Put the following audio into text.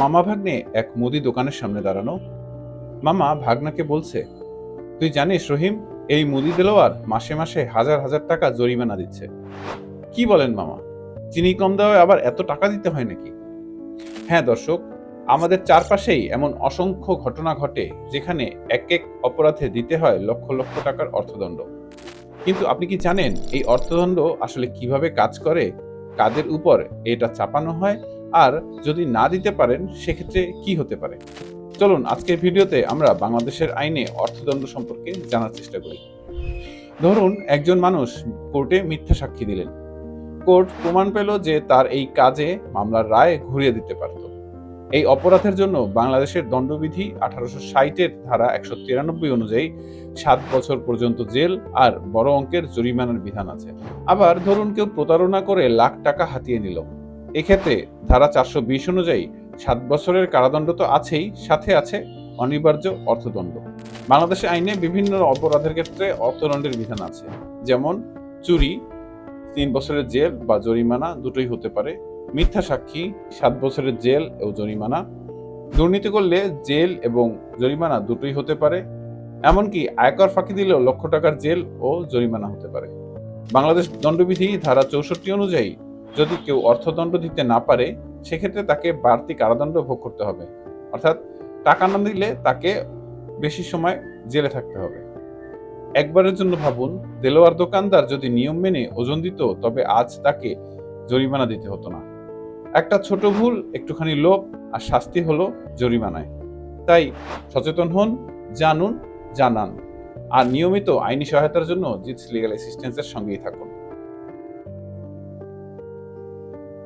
মামা ভাগ্নে এক মুদি দোকানের সামনে দাঁড়ানো মামা ভাগনাকে বলছে, তুই জানিস রহিম, এই মুদি দেলোয়ার মাসে মাসে হাজার হাজার টাকা জরিমানা দিচ্ছে। কি বলেন মামা? চিনি কম দেওয়ায় আবার এত টাকা দিতে হয় নাকি? হ্যাঁ দর্শক, আমাদের চারপাশেই এমন অসংখ্য ঘটনা ঘটে যেখানে এক এক অপরাধে দিতে হয় লক্ষ লক্ষ টাকার অর্থদণ্ড। কিন্তু আপনি কি জানেন এই অর্থদণ্ড আসলে কীভাবে কাজ করে, কাদের উপর এটা চাপানো হয়? আর যদি না দিতে পারেন, সেক্ষেত্রে কি হতে পারে? চলুন, আজকের ভিডিওতে আমরা বাংলাদেশের আইনে অর্থদণ্ড সম্পর্কে জানার চেষ্টা করি। ধরুন, একজন মানুষ কোর্টে মিথ্যা সাক্ষী দিলেন। কোর্ট প্রমাণ পেল যে তার এই কাজে মামলার রায় ঘুরিয়ে দিতে পারত। এই অপরাধের জন্য বাংলাদেশের দণ্ডবিধি আঠারোশো ষাটের ধারা একশো তিরানব্বই অনুযায়ী সাত বছর পর্যন্ত জেল আর বড় অঙ্কের জরিমানার বিধান আছে। আবার ধরুন, কেউ প্রতারণা করে লাখ টাকা হাতিয়ে নিল। এক্ষেত্রে ধারা চারশো বিশ অনুযায়ী সাত বছরের কারাদণ্ড তো আছেই, সাথে আছে অনিবার্য অর্থদণ্ড। বাংলাদেশ আইনে বিভিন্ন অপরাধের ক্ষেত্রে অর্থদণ্ডের বিধান আছে। যেমন চুরি, তিন বছরের জেল বা জরিমানা দুটোই হতে পারে। মিথ্যা সাক্ষী, সাত বছরের জেল ও জরিমানা। দুর্নীতি করলে জেল এবং জরিমানা দুটোই হতে পারে। এমনকি আয়কর ফাঁকি দিলেও লক্ষ টাকার জেল ও জরিমানা হতে পারে। বাংলাদেশ দণ্ডবিধি ধারা চৌষট্টি অনুযায়ী যদি কেউ অর্থদণ্ড দিতে না পারে, সেক্ষেত্রে তাকে বাড়তি কারাদণ্ড ভোগ করতে হবে। অর্থাৎ টাকা না দিলে তাকে বেশি সময় জেলে থাকতে হবে। একবারের জন্য ভাবুন, দেলোয়ার দোকানদার যদি নিয়ম মেনে ওজন দিত, তবে আজ তাকে জরিমানা দিতে হতো না। একটা ছোট ভুল, একটুখানি লোভ আর শাস্তি হলো জরিমানায়। তাই সচেতন হন, জানুন, জানান। আর নিয়মিত আইনি সহায়তার জন্য জিটস লিগাল অ্যাসিস্ট্যান্সের সঙ্গেই থাকুন।